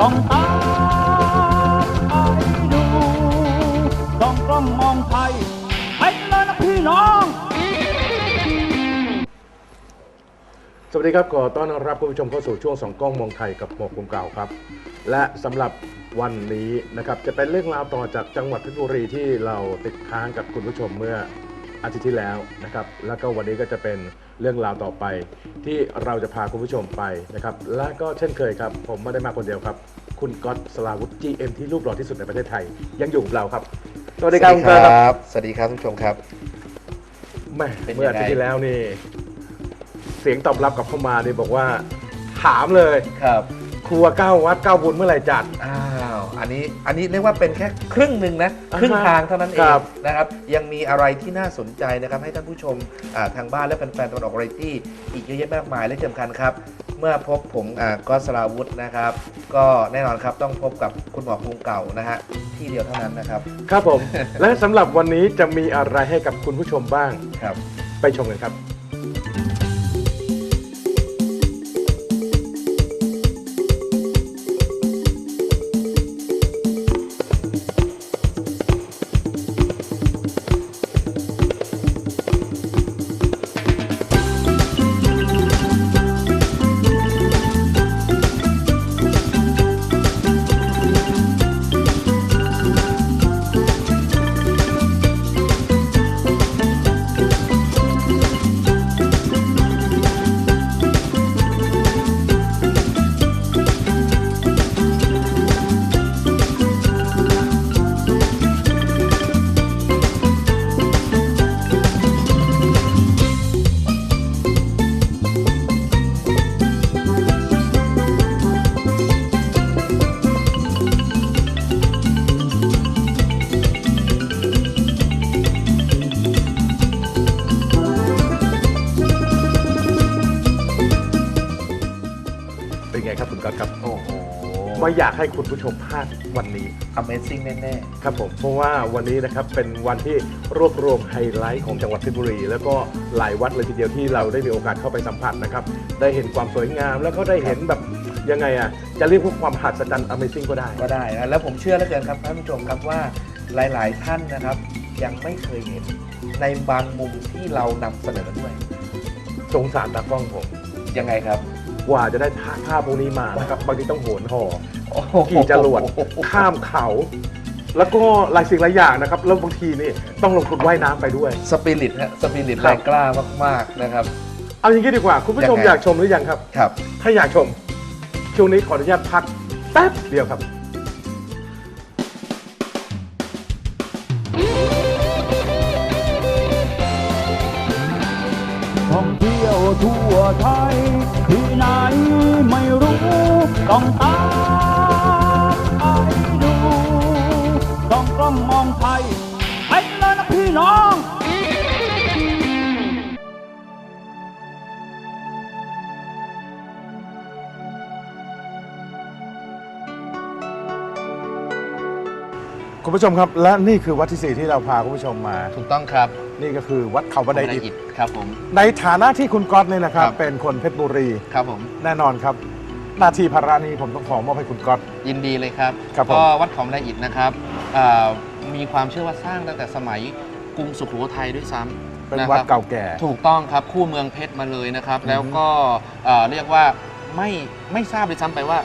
ต้องตามไปดู ต้องกล้องมองไทยไปเลยนะพี่น้อง สวัสดีครับ ขอต้อนรับคุณผู้ชมเข้าสู่ช่วงสองกล้องมองไทยกับหมอกคุมเก่าครับ และสำหรับวันนี้นะครับจะเป็นเรื่องราวต่อจากจังหวัดเพชรบุรีที่เราติดค้างกับคุณผู้ชมเมื่อ อาทิตย์ที่แล้วนะครับ แล้วก็วันนี้ก็จะเป็นเรื่องราวต่อไป ที่เราจะพาคุณผู้ชมไปนะครับ และก็เช่นเคยครับ ผมไม่ได้มาคนเดียวครับ คุณก๊อตสลาวุฒิ GM ที่รูปหล่อที่สุดในประเทศไทย ยังอยู่กับเราครับ สวัสดีครับคุณก๊อตครับบสวัสดีครับทุกผู้ชมครับแม่เป็นยังไง เมื่ออาทิตย์ที่แล้วนี่ เสียงตอบรับกลับเข้ามานี่บอกว่า ถามเลย ครับ ครัวเก้าวัดเก้าบุญเมื่อไหร่จัด อ้าว อันนี้อันนี้เรียกว่าเป็นแค่ครึ่งหนึ่งนะอ่าฮะครึ่งทางเท่านั้นเอคงรับ นะครับ ยังมีอะไรที่น่าสนใจนะครับ ให้ท่านผู้ชมอ่าทางบ้านและแฟนๆตะวันออกไรตี้อีกเยอะแยะมากมายและที่สำคัญครับ เมื่อพบผมอ่าก็สราวุธนะครับ ก็แน่นอนครับต้องพบกับคุณหมอภูมิเก่านะฮะที่เดียวเท่านั้นนะครับครับผม และสำหรับวันนี้จะมีอะไรให้กับคุณผู้ชมบ้างครับ ไปชมกันครับ เป็นไงครับคุณก๊อตครับ โอ้โหไม่อยากให้คุณผู้ชมพลาดวันนี้ Amazing แน่ครับผมเพราะว่าวันนี้นะครับเป็นวันที่รวบรวมไฮไลท์ของจังหวัดเพชรบุรี แล้วก็หลายวัดเลยทีเดียวที่เราได้มีโอกาสเข้าไปสัมผัสนะครับได้เห็นความสวยงาม แล้วก็ได้เห็นแบบยังไงอะจะเรียกว่าความหัศจรรย์ Amazing ก็ได้ ๆ ก็ได้นะแล้วผมเชื่อเหลือเกินครับท่านผู้ชมครับว่าหลาย ๆ ท่านนะครับ ยังไม่เคยเห็นในบางมุมที่เรานำเสนอด้วยสงสารตากล้องผม ยังไงครับ กว่าจะได้ภาพภาพพวกนี้มานะครับบางทีต้องโหนห่อโอ้โหขี่จรวดข้ามเขา แล้วก็หลายสิ่งหลายอย่างนะครับแล้วบางทีนี่ต้องลงทุนว่ายน้ำไปด้วยสปิริตฮะสปิริตครับแรงกล้ามากๆนะครับ เอาอย่างนี้ดีกว่า คุณผู้ชมยังไงอยากชมหรือยังครับครับ ถ้าอยากชมช่วงนี้ขออนุญาตพักแป๊บเดียวครับ ต้องตามไปดู ต้องกล้องมองไทยไปเลยนะพี่น้องคุณผู้ชมครับ และนี่คือวัดที่สี่ที่เราพาคุณผู้ชมมา ถูกต้องครับนี่ก็คือวัดเขาบันไดอิฐครับผม ในฐานะที่คุณก๊อตเนี่ยนะครับ ครับ เป็นคนเพชรบุรี ครับผม แน่นอนครับ หน้าที่ภาระนี้ผมต้องขอมอบให้คุณก๊อต ยินดีเลยครับ ครับผม ก็วัดเขาละอิฐนะครับเอ่อมีความเชื่อว่าสร้างตั้งแต่สมัยกรุงสุโขทัยด้วยซ้ำเป็นนะวัดครับ เก่าแก่ ถูกต้องครับ คู่เมืองเพชรมาเลยนะครับ แล้วก็เอ่อเรียกว่าไม่ไม่ทราบเลยซ้ำไปว่า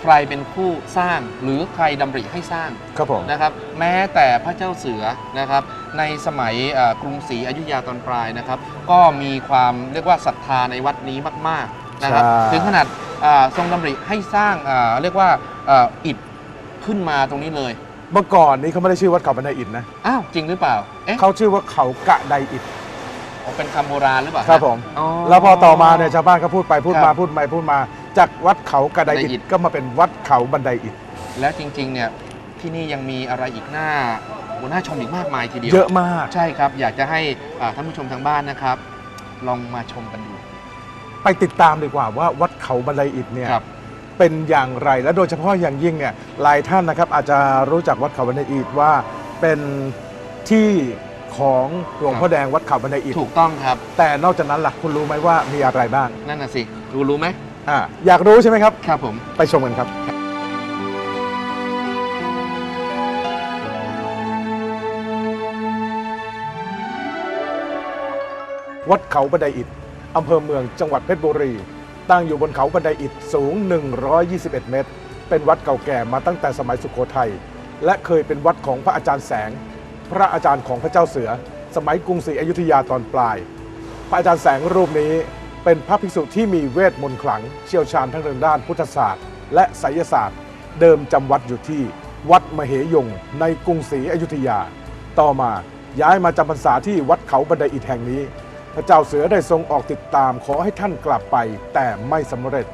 ใครเป็นผู้สร้างหรือใครดำริให้สร้างครับผม นะครับ แม้แต่พระเจ้าเสือนะครับ ในสมัยเอ่อกรุงศรีอยุธยาตอนปลายนะครับ ก็มีความเรียกว่าศรัทธาในวัดนี้มาก ๆนะครับ ใช่ ถึงขนาด อ่าทรงดำริให้สร้างอ่าเรียกว่าอ่าอิฐขึ้นมาตรงนี้เลยเมื่อก่อนนี้เขาไม่ได้ชื่อวัดเขาบันไดอิฐนะอ้าวจริงหรือเปล่าเอ๊ะเขาชื่อว่าเขากะไดอิฐอ๋อเป็นคำโบราณหรือเปล่าครับผม อ๋อ แล้วพอต่อมาเนี่ยชาวบ้านก็พูดไปพูดคมารับพูดไปพูดมา จากวัดเขากระไดอิบันไดอิฐ ฐก็มาเป็นวัดเขาบันไดอิฐแล้วจริง ๆ เนี่ยที่นี่ยังมีอะไรอีกหน้าหัวหน้าชมอีกมากมายทีเดียว เยอะมาก ใช่ครับ อยากจะให้อ่าท่านผู้ชมทางบ้านนะครับ ลองมาชมกันดู ไปติดตามดีกว่าว่าวัดเขาบันไดอิฐเนี่ยครับ เป็นอย่างไรและโดยเฉพาะอย่างยิ่งเนี่ยหลายท่านนะครับอาจจะรู้จักวัดเขาบันไดอิฐว่าเป็นที่ของหลวงพ่อแดงวัดเขาบันไดอิฐถูกต้องครับ แต่นอกจากนั้นล่ะคุณรู้ไหมว่ามีอะไรบ้างนั่นน่ะสิรู้รู้ไหมอ่าอยากรู้ใช่ไหมครับ ครับผม ไปชมกันครับ วัดเขาบันไดอิฐ อำเภอเมืองจังหวัดเพชรบุรี ตั้งอยู่บนเขาบันไดอิฐสูง 121 เมตร เป็นวัดเก่าแก่มาตั้งแต่สมัยสุโขทัย และเคยเป็นวัดของพระอาจารย์แสง พระอาจารย์ของพระเจ้าเสือ สมัยกรุงศรีอยุธยาตอนปลาย พระอาจารย์แสงรูปนี้เป็นพระภิกษุที่มีเวทมนต์ขลัง เชี่ยวชาญทั้งเรื่องด้านพุทธศาสตร์ และไสยศาสตร์ เดิมจำวัดอยู่ที่วัดมเหยงในกรุงศรีอยุธยา ต่อมาย้ายมาจำพรรษาที่วัดเขาบันไดอิฐแห่งนี้ พระเจ้าเสือได้ทรงออกติดตามขอให้ท่านกลับไปแต่ไม่สำเร็จ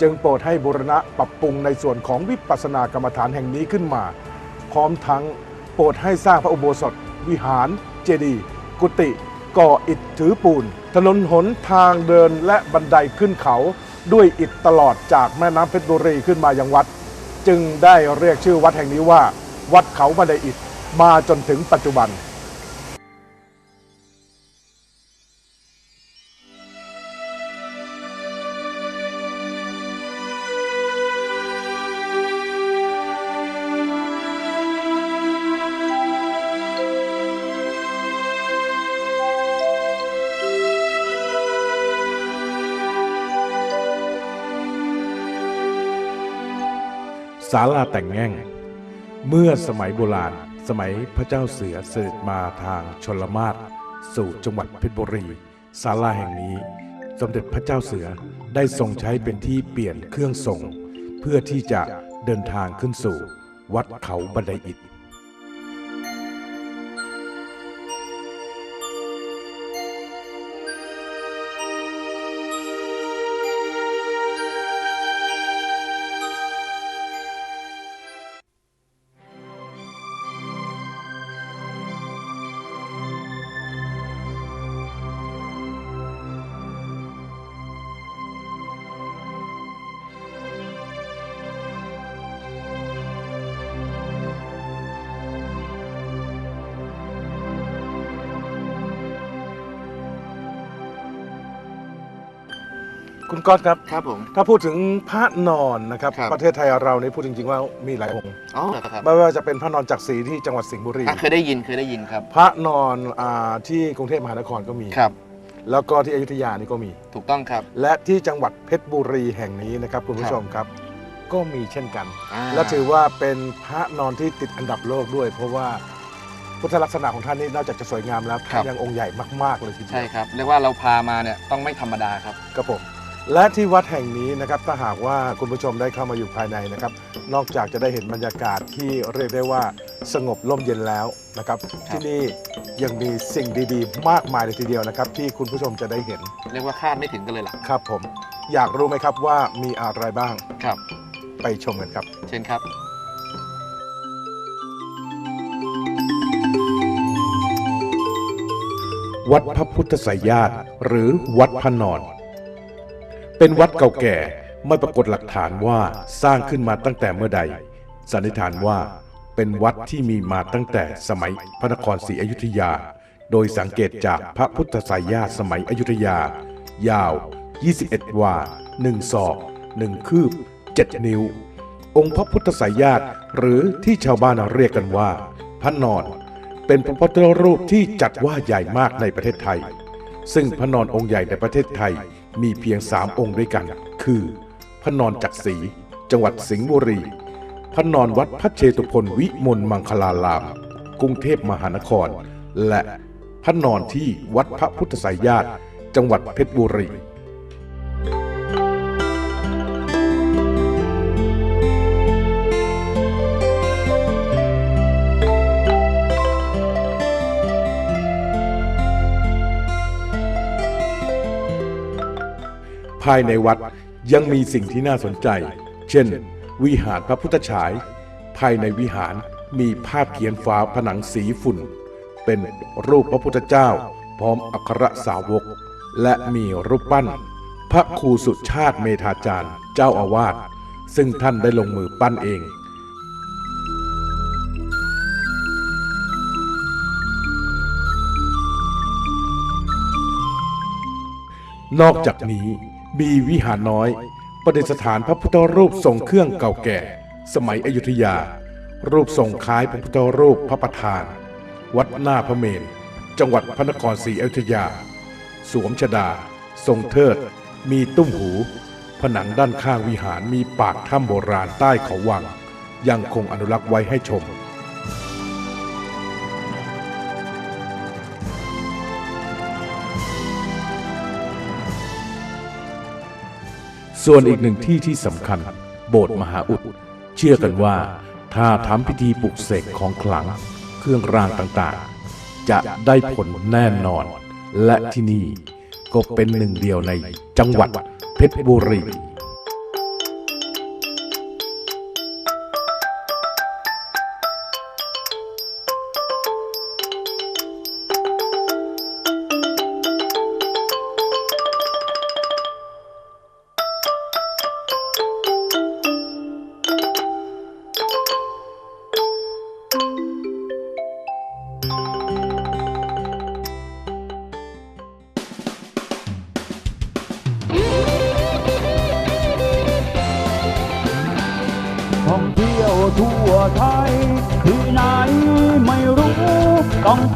จึงโปรดให้บูรณะปรับปรุงในส่วนของวิปัสสนากรรมฐานแห่งนี้ขึ้นมา พร้อมทั้งโปรดให้สร้างพระอุโบสถ วิหาร เจดีย์กุฏิก่ออิฐถือปูน ถนนหนทางเดินและบันไดขึ้นเขาด้วยอิฐตลอดจากแม่น้ำเพชรบุรีขึ้นมายังวัด จึงได้เรียกชื่อวัดแห่งนี้ว่า วัดเขาบันไดอิฐมาจนถึงปัจจุบัน ศาลาแต่งแง่ง เมื่อสมัยโบราณ สมัยพระเจ้าเสือเสด็จมาทางชนละมาศสู่จังหวัดเพชรบุรีศาลาแห่งนี้ สมเด็จพระเจ้าเสือได้ทรงใช้เป็นที่เปลี่ยนเครื่องส่ง เพื่อที่จะเดินทางขึ้นสู่วัดเขาบันไดอิฐ คุณก๊อตครับ ครับผม ถ้าพูดถึงพระนอนนะครับ ครับ ประเทศไทยเรานี่พูดจริง ๆ ว่ามีหลายองค์อ๋อเหรอครับไม่ว่าจะเป็นพระนอนจักรีที่จังหวัดสิงห์บุรี อะเคยได้ยินเคยได้ยินครับ พระนอนอาที่กรุงเทพมหานครก็มี ครับ แล้วก็ที่อยุธยานี่ก็มี ถูกต้องครับและที่จังหวัดเพชรบุรีแห่งนี้นะครับคุณผู้ชมครับ ก็มีเช่นกันอ่าและถือว่าเป็นพระนอนที่ติดอันดับโลกด้วย เพราะว่าพุทธลักษณะของท่านนี่นอกจากจะสวยงามแล้วท่านยังองค์ใหญ่มากๆเลยทีเดีใช่ยวครับ เรียกว่าเราพามาเนี่ยต้องไม่ธรรมดาครับ ครับผม และที่วัดแห่งนี้นะครับถ้าหากว่าคุณผู้ชมได้เข้ามาอยู่ภายในนะครับ นอกจากจะได้เห็นบรรยากาศที่เรียกได้ว่าสงบร่มเย็นแล้วนะครับ ที่นี่ยังมีสิ่งดีๆ มากมายเลยทีเดียวนะครับ ที่คุณผู้ชมจะได้เห็นเรียกว่าคาดไม่ถึงกันเลยล่ะครับผมอยากรู้ไหมครับว่ามีอะไรบ้างครับ ไปชมกันครับ เชิญครับ วัดพระพุทธไสยญาติหรือวัดพระนอน เป็นวัดเก่าแก่ ไม่ปรากฏหลักฐานว่าสร้างขึ้นมาตั้งแต่เมื่อใด สันนิษฐานว่าเป็นวัดที่มีมาตั้งแต่สมัยพระนครศรีอยุธยา โดยสังเกตจากพระพุทธไสยญาติสมัยอยุธยา ยาว 21 วา1ศอก1คืบ 7 นิ้ว องค์พระพุทธไสยญาติหรือที่ชาวบ้านเรียกกันว่า พระนอน เป็นพระพุทธรูปที่จัดว่าใหญ่มากในประเทศไทย ซึ่งพระนอนองค์ใหญ่ในประเทศไทย มีเพียงสามองค์ด้วยกัน คือ พระนอนจักรีจังหวัดสิงห์บุรี พระนอนวัดพระเชตุพนวิมลมังคลาราม กรุงเทพมหานคร และพระนอนที่วัดพระพุทธไสยญาติ จังหวัดเพชรบุรี ภายในวัดยังมีสิ่งที่น่าสนใจ เช่น วิหารพระพุทธฉาย ภายในวิหารมีภาพเขียนฝาผนังสีฝุ่น เป็นรูปพระพุทธเจ้า พร้อมอัครสาวก และมีรูปปั้น พระครูสุชาติเมธาจารย์ เจ้าอาวาสซึ่งท่านได้ลงมือปั้นเองนอกจากนี้ มีวิหารน้อยประดิษฐานพระพุทธรูปทรงเครื่องเก่าแก่ สมัยอยุธยา รูปทรงคล้ายพระพุทธรูปพระประธาน วัดหน้าพระเมรุจังหวัดพระนครศรีอยุธยา สวมชดา ทรงเทิด มีตุ้มหู ผนังด้านข้างวิหารมีปากถ้ำโบราณใต้เขาวัง ยังคงอนุรักษ์ไว้ให้ชม ส่วนอีกหนึ่งที่ที่สำคัญ โบสถ์มหาอุด เชื่อกันว่า ถ้าทำพิธีปลุกเสกของขลัง เครื่องรางต่างๆ จะได้ผลแน่นอน และที่นี่ก็เป็นหนึ่งเดียวในจังหวัดเพชรบุรี ท่